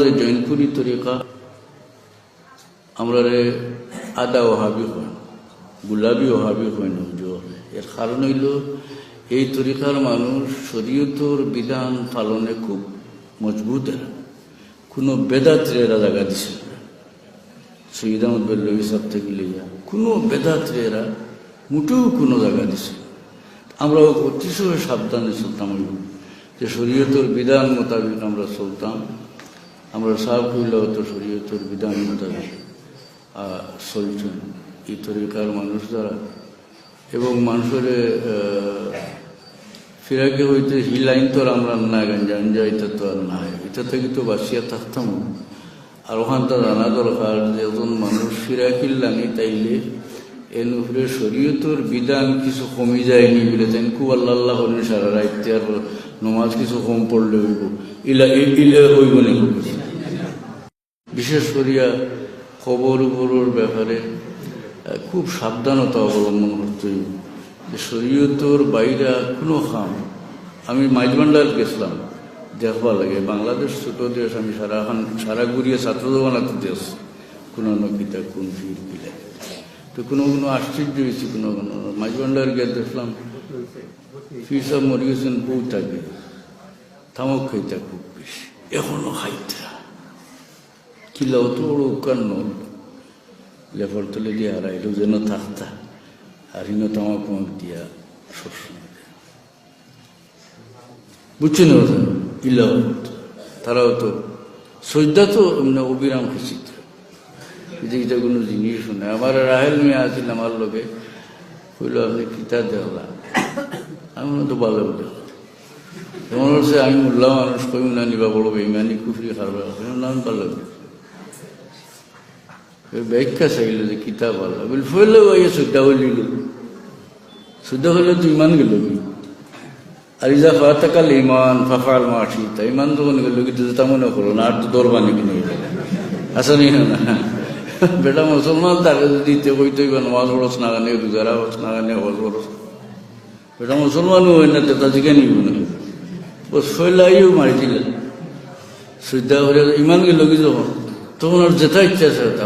যে জৈনপুরি তরিকা আমরা আদা ওহাবি হয় গুলাবি ওহাবি হয় না এর কারণ হইল এই তরিকার মানুষ শরীয়তর বিধান পালনে খুব মজবুত এরা কোনো বেদাত্রে এরা জায়গা দিছে। সৈয়দ আহমদ বেল্লবী থেকে লইয়া কোনো বেদাত্রে এরা মোটেও কোনো জায়গা দিছে। আমরা অতিশয় সাবধানে চলতাম যে শরীয়তর বিধান মোতাবেক আমরা চলতাম আমরা সাহ হইলেও তো শরীয়তর বিধান মোতাবেক চলছেন। এই তরিকার মানুষ দ্বারা এবং মানুষের ফিরাকে হইতে হিলাইন তো আমরা না গাঞ্জা এটা তো আর নাই। এটা থেকে তো বাসিয়া থাকতাম। আর ওখান তো জানা দরকার যে একজন মানুষ ফিরাকিল্লানি তাইলে এর উপরে শরীয়তর বিধান কিছু কমে যায়নি বলে তাই খুব আল্লাহ আল্লাহ করেন সারা রাইতে আর নমাজ কিছু কম পড়লে হইব। ইলা ইলে হইব নি বিশেষ করিয়া খবর উপরের ব্যাপারে খুব সাবধানতা অবলম্বন করতে হইব। যে শরীয়তর বাইরা কোনো খাম। আমি মাইজবান্ডার গেছিলাম দেখবা লাগে। বাংলাদেশ ছোট দেশ, আমি সারা সারা ঘুরিয়ে ছাত্র বানাতে দেশ। কোনো না কিতা কোন ফির কিলা তো কোনো কোনো আশ্চর্য হয়েছে, কোনো কোনো। মাইজবান্ডার গিয়ে দেখলাম ফির সব মরে গেছেন বউ থাকে, থামক খাইতা খুব বেশি। এখনও খাইতা। কিলা অত বড় উপকার নল লেফার তলে দিয়ে হারাইলো যেন থাকতা। আর হিনো তামাক মাক দিয়া শস্য বুঝছেন ওরা ইলা তারাও তো সৈদা তো এমনি অবিরাম খুশি যে এটা কোনো জিনিস শুনে আমার রাহেল মেয়ে আছিল আমার লোকে কইল, আপনি কিতা দেখলা আমি তো ভালো বলে যেমন হচ্ছে আমি মোল্লা মানুষ কইম না নিবা, বড় বেইমানি, কুফরি খারবা নাম ভালো বলে ব্যাখ্যা চাইল যে কিতাব ভালো বলি ফেলে ভাইয়া শ্রদ্ধা হইল শ্রদ্ধা হইলে তো ইমান গেল কি আর ইজা ফাতাকাল ইমান ফাফাল মাঠি তা ইমান যখন গেল কিন্তু তা মনে করো না আর তো দরবানি কিনে আসা নি বেটা মুসলমান তাকে যদি দিতে কইতে নমাজ পড়স না গানে রোজারা হস না গানে হজ পড়স বেটা মুসলমানও হয় না তা থেকে নিব না ও শৈলাইও মারি দিলেন শ্রদ্ধা করে ইমান গেল কি যখন তখন ওর যেটা ইচ্ছা আছে তা